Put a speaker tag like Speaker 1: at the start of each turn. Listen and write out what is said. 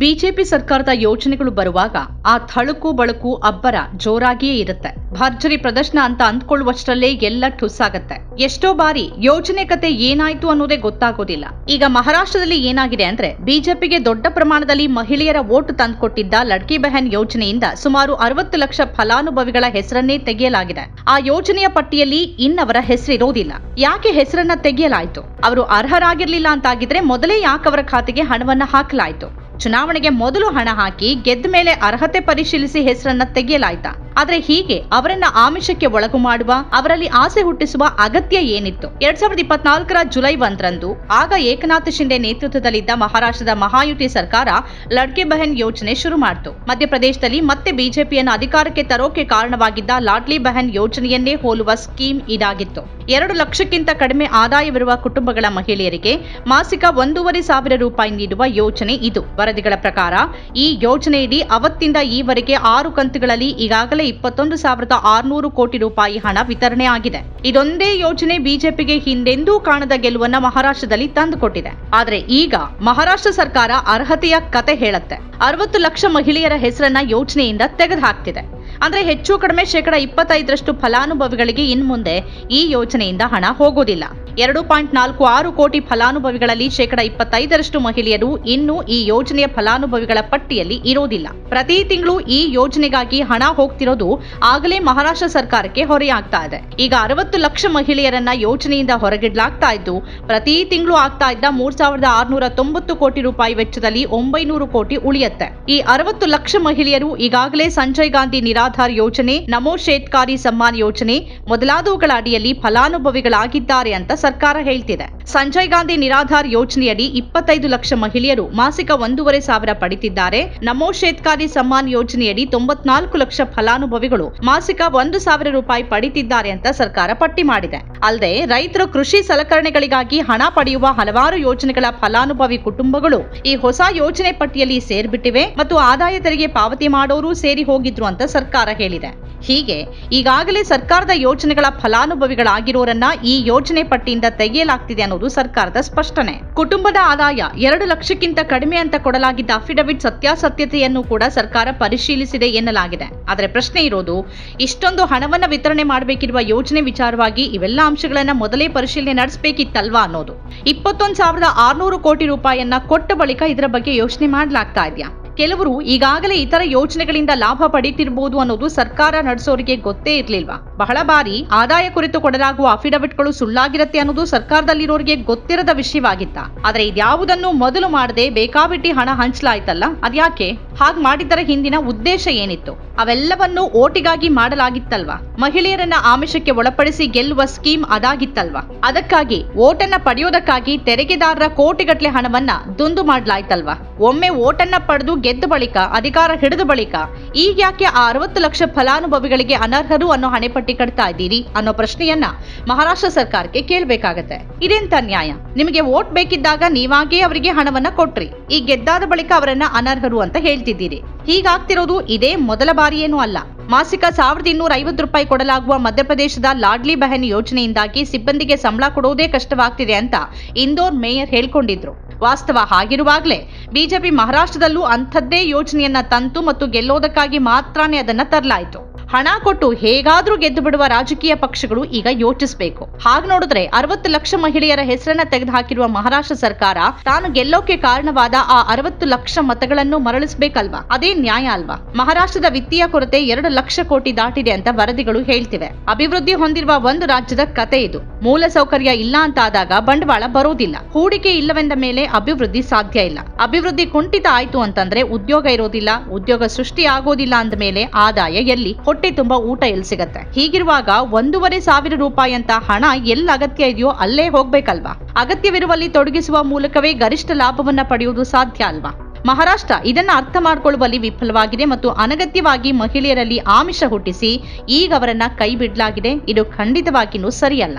Speaker 1: BJP ಸರ್ಕಾರದ ಯೋಜನೆಗಳು ಬರುವಾಗ ಆ ಥಳುಕು ಬಳಕು ಅಬ್ಬರ ಜೋರಾಗಿಯೇ ಇರುತ್ತೆ. ಭರ್ಜರಿ ಪ್ರದರ್ಶನ ಅಂತ ಅಂದ್ಕೊಳ್ಳುವಷ್ಟರಲ್ಲೇ ಎಲ್ಲ ಠುಸ್ಸಾಗತ್ತೆ. ಎಷ್ಟೋ ಬಾರಿ ಯೋಜನೆ ಕತೆ ಏನಾಯ್ತು ಅನ್ನೋದೇ ಗೊತ್ತಾಗೋದಿಲ್ಲ. ಈಗ ಮಹಾರಾಷ್ಟ್ರದಲ್ಲಿ ಏನಾಗಿದೆ ಅಂದ್ರೆ ಬಿಜೆಪಿಗೆ ದೊಡ್ಡ ಪ್ರಮಾಣದಲ್ಲಿ ಮಹಿಳೆಯರ ಓಟು ತಂದುಕೊಟ್ಟಿದ್ದ ಲಡ್ಕಿ ಬೆಹನ್ ಯೋಜನೆಯಿಂದ ಸುಮಾರು ಅರವತ್ತು ಲಕ್ಷ ಫಲಾನುಭವಿಗಳ ಹೆಸರನ್ನೇ ತೆಗೆಯಲಾಗಿದೆ. ಆ ಯೋಜನೆಯ ಪಟ್ಟಿಯಲ್ಲಿ ಇನ್ನವರ ಹೆಸರಿರೋದಿಲ್ಲ. ಯಾಕೆ ಹೆಸರನ್ನ ತೆಗೆಯಲಾಯ್ತು? ಅವರು ಅರ್ಹರಾಗಿರ್ಲಿಲ್ಲ ಅಂತಾಗಿದ್ರೆ ಮೊದಲೇ ಯಾಕವರ ಖಾತೆಗೆ ಹಣವನ್ನ ಹಾಕಲಾಯ್ತು? ಚುನಾವಣೆಗೆ ಮೊದಲು ಹಣ ಹಾಕಿ ಗೆದ್ದ ಮೇಲೆ ಅರ್ಹತೆ ಪರಿಶೀಲಿಸಿ ಹೆಸರನ್ನ ತೆಗೆಯಲಾಯ್ತಾ? ಆದ್ರೆ ಹೀಗೆ ಅವರನ್ನ ಆಮಿಷಕ್ಕೆ ಒಳಗು ಮಾಡುವ, ಅವರಲ್ಲಿ ಆಸೆ ಹುಟ್ಟಿಸುವ ಅಗತ್ಯ ಏನಿತ್ತು? ಎರಡ್ ಸಾವಿರದ ಇಪ್ಪತ್ನಾಲ್ಕರ ಜುಲೈ ಒಂದರಂದು ಆಗ ಏಕನಾಥ ಶಿಂದೆ ನೇತೃತ್ವದಲ್ಲಿದ್ದ ಮಹಾರಾಷ್ಟ್ರದ ಮಹಾಯುತಿ ಸರ್ಕಾರ ಲಡ್ಕೆ ಬಹನ್ ಯೋಜನೆ ಶುರು ಮಾಡಿತು. ಮಧ್ಯಪ್ರದೇಶದಲ್ಲಿ ಮತ್ತೆ ಬಿಜೆಪಿಯನ್ನು ಅಧಿಕಾರಕ್ಕೆ ತರೋಕೆ ಕಾರಣವಾಗಿದ್ದ ಲಾಡ್ಲಿ ಬಹನ್ ಯೋಜನೆಯನ್ನೇ ಹೋಲುವ ಸ್ಕೀಮ್ ಇದಾಗಿತ್ತು. ಎರಡು ಲಕ್ಷಕ್ಕಿಂತ ಕಡಿಮೆ ಆದಾಯವಿರುವ ಕುಟುಂಬಗಳ ಮಹಿಳೆಯರಿಗೆ ಮಾಸಿಕ ಒಂದೂವರೆ ಸಾವಿರ ರೂಪಾಯಿ ನೀಡುವ ಯೋಜನೆ ಇದು. ವರದಿಗಳ ಪ್ರಕಾರ ಈ ಯೋಜನೆಯಡಿ ಅವತ್ತಿಂದ ಈವರೆಗೆ ಆರು ಕಂತುಗಳಲ್ಲಿ ಈಗಾಗಲೇ ಇಪ್ಪತ್ತೊಂದು ಸಾವಿರದ ಆರುನೂರು ಕೋಟಿ ರೂಪಾಯಿ ಹಣ ವಿತರಣೆ ಆಗಿದೆ. ಇದೊಂದೇ ಯೋಜನೆ ಬಿಜೆಪಿಗೆ ಹಿಂದೆಂದೂ ಕಾಣದ ಗೆಲುವನ್ನ ಮಹಾರಾಷ್ಟ್ರದಲ್ಲಿ ತಂದುಕೊಟ್ಟಿದೆ. ಆದರೆ ಈಗ ಮಹಾರಾಷ್ಟ್ರ ಸರ್ಕಾರ ಅರ್ಹತೆಯ ಕತೆ ಹೇಳುತ್ತೆ. ಅರವತ್ತು ಲಕ್ಷ ಮಹಿಳೆಯರ ಹೆಸರನ್ನ ಯೋಜನೆಯಿಂದ ತೆಗೆದುಹಾಕ್ತಿದೆ. ಅಂದ್ರೆ ಹೆಚ್ಚು ಕಡಿಮೆ ಶೇಕಡ ಇಪ್ಪತ್ತೈದರಷ್ಟು ಫಲಾನುಭವಿಗಳಿಗೆ ಇನ್ಮುಂದೆ ಈ ಯೋಜನೆಯಿಂದ ಹಣ ಹೋಗೋದಿಲ್ಲ. ಎರಡು ಪಾಯಿಂಟ್ ನಾಲ್ಕು ಆರು ಕೋಟಿ ಫಲಾನುಭವಿಗಳಲ್ಲಿ ಶೇಕಡ ಇಪ್ಪತ್ತೈದರಷ್ಟು ಮಹಿಳೆಯರು ಇನ್ನೂ ಈ ಯೋಜನೆಯ ಫಲಾನುಭವಿಗಳ ಪಟ್ಟಿಯಲ್ಲಿ ಇರೋದಿಲ್ಲ. ಪ್ರತಿ ತಿಂಗಳು ಈ ಯೋಜನೆಗಾಗಿ ಹಣ ಹೋಗ್ತಿರೋದು ಆಗಲೇ ಮಹಾರಾಷ್ಟ್ರ ಸರ್ಕಾರಕ್ಕೆ ಹೊರೆಯಾಗ್ತಾ ಇದೆ. ಈಗ ಅರವತ್ತು ಲಕ್ಷ ಮಹಿಳೆಯರನ್ನ ಯೋಜನೆಯಿಂದ ಹೊರಗಿಡಲಾಗ್ತಾ ಇದ್ದು, ಪ್ರತಿ ತಿಂಗಳು ಆಗ್ತಾ ಇದ್ದ ಮೂರ್ ಸಾವಿರದ ಆರುನೂರ ತೊಂಬತ್ತು ಕೋಟಿ ರೂಪಾಯಿ ವೆಚ್ಚದಲ್ಲಿ ಒಂಬೈನೂರು ಕೋಟಿ ಉಳಿಯುತ್ತೆ. ಈ ಅರವತ್ತು ಲಕ್ಷ ಮಹಿಳೆಯರು ಈಗಾಗಲೇ ಸಂಜಯ್ ಗಾಂಧಿ ನಿರಾಧಾರ್ ಯೋಜನೆ, ನಮೋ ಶೇತ್ಕಾರಿ ಸಮ್ಮಾನ್ ಯೋಜನೆ ಮೊದಲಾದವುಗಳ ಅಡಿಯಲ್ಲಿ ಫಲಾನುಭವಿಗಳಾಗಿದ್ದಾರೆ ಅಂತ ಸರ್ಕಾರ ಹೇಳ್ತಿದೆ. ಸಂಜಯ್ ಗಾಂಧಿ ನಿರಾಧಾರ್ ಯೋಜನೆಯಡಿ ಇಪ್ಪತ್ತೈದು ಲಕ್ಷ ಮಹಿಳೆಯರು ಮಾಸಿಕ ಒಂದೂವರೆ ಸಾವಿರ ಪಡಿತಿದ್ದಾರೆ. ನಮೋ ಶೇತ್ಕಾರಿ ಸಮ್ಮಾನ್ ಯೋಜನೆಯಡಿ ತೊಂಬತ್ನಾಲ್ಕು ಲಕ್ಷ ಫಲಾನುಭವಿಗಳು ಮಾಸಿಕ ಒಂದು ಸಾವಿರ ರೂಪಾಯಿ ಪಡಿತಿದ್ದಾರೆ ಅಂತ ಸರ್ಕಾರ ಪಟ್ಟಿ ಮಾಡಿದೆ. ಅಲ್ಲದೆ ರೈತರು ಕೃಷಿ ಸಲಕರಣೆಗಳಿಗಾಗಿ ಹಣ ಪಡೆಯುವ ಹಲವಾರು ಯೋಜನೆಗಳ ಫಲಾನುಭವಿ ಕುಟುಂಬಗಳು ಈ ಹೊಸ ಯೋಜನೆ ಪಟ್ಟಿಯಲ್ಲಿ ಸೇರ್ಬಿಟ್ಟಿವೆ ಮತ್ತು ಆದಾಯ ತೆರಿಗೆ ಪಾವತಿ ಮಾಡೋರು ಸೇರಿ ಹೋಗಿದ್ರು ಅಂತ ಸರ್ಕಾರ ಹೇಳಿದೆ. ಹೀಗೆ ಈಗಾಗಲೇ ಸರ್ಕಾರದ ಯೋಜನೆಗಳ ಫಲಾನುಭವಿಗಳಾಗಿರೋರನ್ನ ಈ ಯೋಜನೆ ಪಟ್ಟಿಯಿಂದ ತೆಗೆಯಲಾಗ್ತಿದೆ ಅನ್ನೋದು ಸರ್ಕಾರದ ಸ್ಪಷ್ಟನೆ. ಕುಟುಂಬದ ಆದಾಯ ಎರಡು ಲಕ್ಷಕ್ಕಿಂತ ಕಡಿಮೆ ಅಂತ ಕೊಡಲಾಗಿದ್ದ ಅಫಿಡವಿಟ್ ಸತ್ಯಾಸತ್ಯತೆಯನ್ನು ಕೂಡ ಸರ್ಕಾರ ಪರಿಶೀಲಿಸಿದೆ ಎನ್ನಲಾಗಿದೆ. ಆದರೆ ಪ್ರಶ್ನೆ ಇರೋದು, ಇಷ್ಟೊಂದು ಹಣವನ್ನು ವಿತರಣೆ ಮಾಡಬೇಕಿರುವ ಯೋಜನೆ ವಿಚಾರವಾಗಿ ಇವೆಲ್ಲ ಅಂಶಗಳನ್ನ ಮೊದಲೇ ಪರಿಶೀಲನೆ ನಡೆಸಬೇಕಿತ್ತಲ್ವಾ ಅನ್ನೋದು. ಇಪ್ಪತ್ತೊಂದು ಸಾವಿರದ ಆರುನೂರು ಕೋಟಿ ರೂಪಾಯಿಯನ್ನ ಕೊಟ್ಟ ಬಳಿಕ ಇದರ ಬಗ್ಗೆ ಯೋಚನೆ ಮಾಡಲಾಗ್ತಾ ಇದೆಯಾ? ಕೆಲವರು ಈಗಾಗಲೇ ಇತರ ಯೋಜನೆಗಳಿಂದ ಲಾಭ ಪಡೀತಿರ್ಬೋದು ಅನ್ನೋದು ಸರ್ಕಾರ ನಡೆಸೋರಿಗೆ ಗೊತ್ತೇ ಇರಲಿಲ್ವಾ? ಬಹಳ ಬಾರಿ ಆದಾಯ ಕುರಿತು ಕೊಡಲಾಗುವ ಅಫಿಡವಿಟ್ಗಳು ಸುಳ್ಳಾಗಿರುತ್ತೆ ಅನ್ನೋದು ಸರ್ಕಾರದಲ್ಲಿರೋರಿಗೆ ಗೊತ್ತಿರದ ವಿಷಯವಾಗಿತ್ತ? ಆದರೆ ಇದ್ಯಾವುದನ್ನು ಮೊದಲು ಮಾಡದೆ ಬೇಕಾಬಿಟ್ಟಿ ಹಣ ಹಂಚಲಾಯ್ತಲ್ಲ? ಅದ್ಯಾಕೆ? ಹಾಗೆ ಮಾಡಿದ್ದರ ಹಿಂದಿನ ಉದ್ದೇಶ ಏನಿತ್ತು? ಅವೆಲ್ಲವನ್ನು ಓಟಿಗಾಗಿ ಮಾಡಲಾಗಿತ್ತಲ್ವಾ? ಮಹಿಳೆಯರನ್ನ ಆಮಿಷಕ್ಕೆ ಒಳಪಡಿಸಿ ಗೆಲ್ಲುವ ಸ್ಕೀಮ್ ಅದಾಗಿತ್ತಲ್ವಾ? ಅದಕ್ಕಾಗಿ ಓಟನ್ನ ಪಡೆಯೋದಕ್ಕಾಗಿ ತೆರಿಗೆದಾರರ ಕೋಟಿಗಟ್ಟಲೆ ಹಣವನ್ನ ದುಂದು ಮಾಡಲಾಯ್ತಲ್ವಾ? ಒಮ್ಮೆ ಓಟನ್ನ ಪಡೆದು ಗೆದ್ದ ಬಳಿಕ, ಅಧಿಕಾರ ಹಿಡಿದ ಬಳಿಕ ಈಗ ಯಾಕೆ ಆ ಅರವತ್ತು ಲಕ್ಷ ಫಲಾನುಭವಿಗಳಿಗೆ ಅನರ್ಹರು ಅನ್ನೋ ಹಣೆಪಟ್ಟಿ ಕಟ್ತಾ ಇದ್ದೀರಿ ಅನ್ನೋ ಪ್ರಶ್ನೆಯನ್ನ ಮಹಾರಾಷ್ಟ್ರ ಸರ್ಕಾರಕ್ಕೆ ಕೇಳಬೇಕಾಗತ್ತೆ. ಇದೆಂತ ನ್ಯಾಯ? ನಿಮಗೆ ವೋಟ್ ಬೇಕಿದ್ದಾಗ ನೀವಾಗೇ ಅವರಿಗೆ ಹಣವನ್ನ ಕೊಟ್ರಿ. ಈ ಗೆದ್ದಾದ ಬಳಿಕ ಅವರನ್ನ ಅನರ್ಹರು ಅಂತ ಹೇಳ್ತಿದ್ದೀರಿ. ಹೀಗಾಗ್ತಿರೋದು ಇದೇ ಮೊದಲ ಬಾರಿಯೇನೂ ಅಲ್ಲ. ಮಾಸಿಕ ಸಾವಿರದ ಇನ್ನೂರ ಐವತ್ತು ರೂಪಾಯಿ ಕೊಡಲಾಗುವ ಮಧ್ಯಪ್ರದೇಶದ ಲಾಡ್ಲಿ ಬಹನ್ ಯೋಜನೆಯಿಂದಾಗಿ ಸಿಬ್ಬಂದಿಗೆ ಸಂಬಳ ಕೊಡೋದೇ ಕಷ್ಟವಾಗ್ತಿದೆ ಅಂತ ಇಂದೋರ್ ಮೇಯರ್ ಹೇಳ್ಕೊಂಡಿದ್ರು. ವಾಸ್ತವ ಹಾಗಿರುವಾಗಲೇ ಬಿಜೆಪಿ ಮಹಾರಾಷ್ಟ್ರದಲ್ಲೂ ಅಂಥದ್ದೇ ಯೋಜನೆಯನ್ನ ತಂತು ಮತ್ತು ಗೆಲ್ಲೋದಕ್ಕಾಗಿ ಮಾತ್ರನೇ ಅದನ್ನ ತರಲಾಯಿತು. ಹಣ ಕೊಟ್ಟು ಹೇಗಾದ್ರೂ ಗೆದ್ದು ಬಿಡುವ ರಾಜಕೀಯ ಪಕ್ಷಗಳು ಈಗ ಯೋಚಿಸಬೇಕು. ಹಾಗೆ ನೋಡಿದ್ರೆ ಅರವತ್ತು ಲಕ್ಷ ಮಹಿಳೆಯರ ಹೆಸರನ್ನ ತೆಗೆದುಹಾಕಿರುವ ಮಹಾರಾಷ್ಟ್ರ ಸರ್ಕಾರ ತಾನು ಗೆಲ್ಲೋಕೆ ಕಾರಣವಾದ ಆ ಅರವತ್ತು ಲಕ್ಷ ಮತಗಳನ್ನು ಮರಳಿಸಬೇಕಲ್ವಾ? ಅದೇ ನ್ಯಾಯ ಅಲ್ವಾ? ಮಹಾರಾಷ್ಟ್ರದ ವಿತ್ತೀಯ ಕೊರತೆ ಎರಡು ಲಕ್ಷ ಕೋಟಿ ದಾಟಿದೆ ಅಂತ ವರದಿಗಳು ಹೇಳ್ತಿವೆ. ಅಭಿವೃದ್ಧಿ ಹೊಂದಿರುವ ಒಂದು ರಾಜ್ಯದ ಕತೆ ಇದು. ಮೂಲ ಸೌಕರ್ಯ ಇಲ್ಲ ಅಂತಾದಾಗ ಬಂಡವಾಳ ಬರೋದಿಲ್ಲ. ಹೂಡಿಕೆ ಇಲ್ಲವೆಂದ ಮೇಲೆ ಅಭಿವೃದ್ಧಿ ಸಾಧ್ಯ ಇಲ್ಲ. ಅಭಿವೃದ್ಧಿ ಕುಂಠಿತ ಆಯ್ತು ಅಂತಂದ್ರೆ ಉದ್ಯೋಗ ಇರೋದಿಲ್ಲ, ಉದ್ಯೋಗ ಸೃಷ್ಟಿ ಆಗೋದಿಲ್ಲ ಅಂದ ಮೇಲೆ ಆದಾಯ ಎಲ್ಲಿ? ಹೊಟ್ಟೆ ತುಂಬಾ ಊಟ ಎಲ್ಲಿ ಸಿಗತ್ತೆ? ಹೀಗಿರುವಾಗ ಒಂದೂವರೆ ಸಾವಿರ ರೂಪಾಯಿ ಅಂತ ಹಣ ಎಲ್ಲಿ ಅಗತ್ಯ ಇದೆಯೋ ಅಲ್ಲೇ ಹೋಗ್ಬೇಕಲ್ವಾ? ಅಗತ್ಯವಿರುವಲ್ಲಿ ತೊಡಗಿಸುವ ಮೂಲಕವೇ ಗರಿಷ್ಠ ಲಾಭವನ್ನ ಪಡೆಯುವುದು ಸಾಧ್ಯ ಅಲ್ವಾ? ಮಹಾರಾಷ್ಟ್ರ ಇದನ್ನ ಅರ್ಥ ಮಾಡಿಕೊಳ್ಳುವಲ್ಲಿ ವಿಫಲವಾಗಿದೆ ಮತ್ತು ಅನಗತ್ಯವಾಗಿ ಮಹಿಳೆಯರಲ್ಲಿ ಆಮಿಷ ಹುಟ್ಟಿಸಿ ಈಗ ಅವರನ್ನ ಕೈ ಬಿಡಲಾಗಿದೆ. ಇದು ಖಂಡಿತವಾಗಿಯೂ ಸರಿಯಲ್ಲ.